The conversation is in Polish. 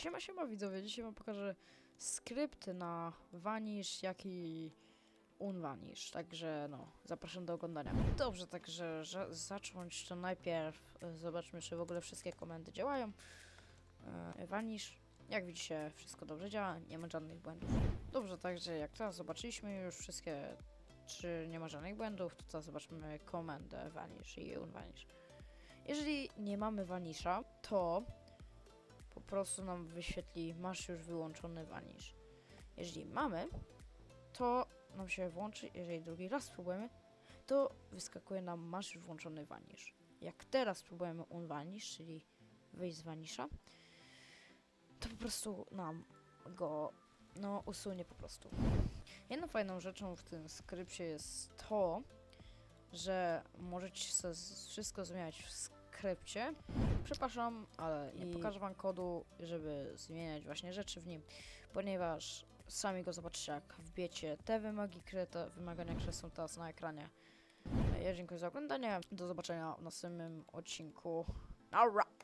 Siema, siema widzowie, dzisiaj wam pokażę skrypt na Vanish, jak i Unvanish, także no, zapraszam do oglądania. Dobrze, także że zacząć to najpierw zobaczmy, czy w ogóle wszystkie komendy działają. E, Vanish, jak widzicie, wszystko dobrze działa, nie ma żadnych błędów. Dobrze, także jak teraz zobaczyliśmy już wszystkie, czy nie ma żadnych błędów, to teraz zobaczmy komendę Vanish i Unvanish. Jeżeli nie mamy Vanisha, to prostu nam wyświetli masz już wyłączony vanish. Jeżeli mamy, to nam się włączy, jeżeli drugi raz spróbujemy, to wyskakuje nam masz już włączony vanish. Jak teraz spróbujemy unvanish, czyli wyjść z vanisha, to po prostu nam go no usunie po prostu. Jedną fajną rzeczą w tym skrypcie jest to, że możecie wszystko zmieniać w skrypcie. Przepraszam, ale nie pokażę wam kodu, żeby zmieniać właśnie rzeczy w nim, ponieważ sami go zobaczycie, jak wbiecie te wymagi, które te wymagania, które są teraz na ekranie. Ja dziękuję za oglądanie. Do zobaczenia w następnym odcinku. Nara!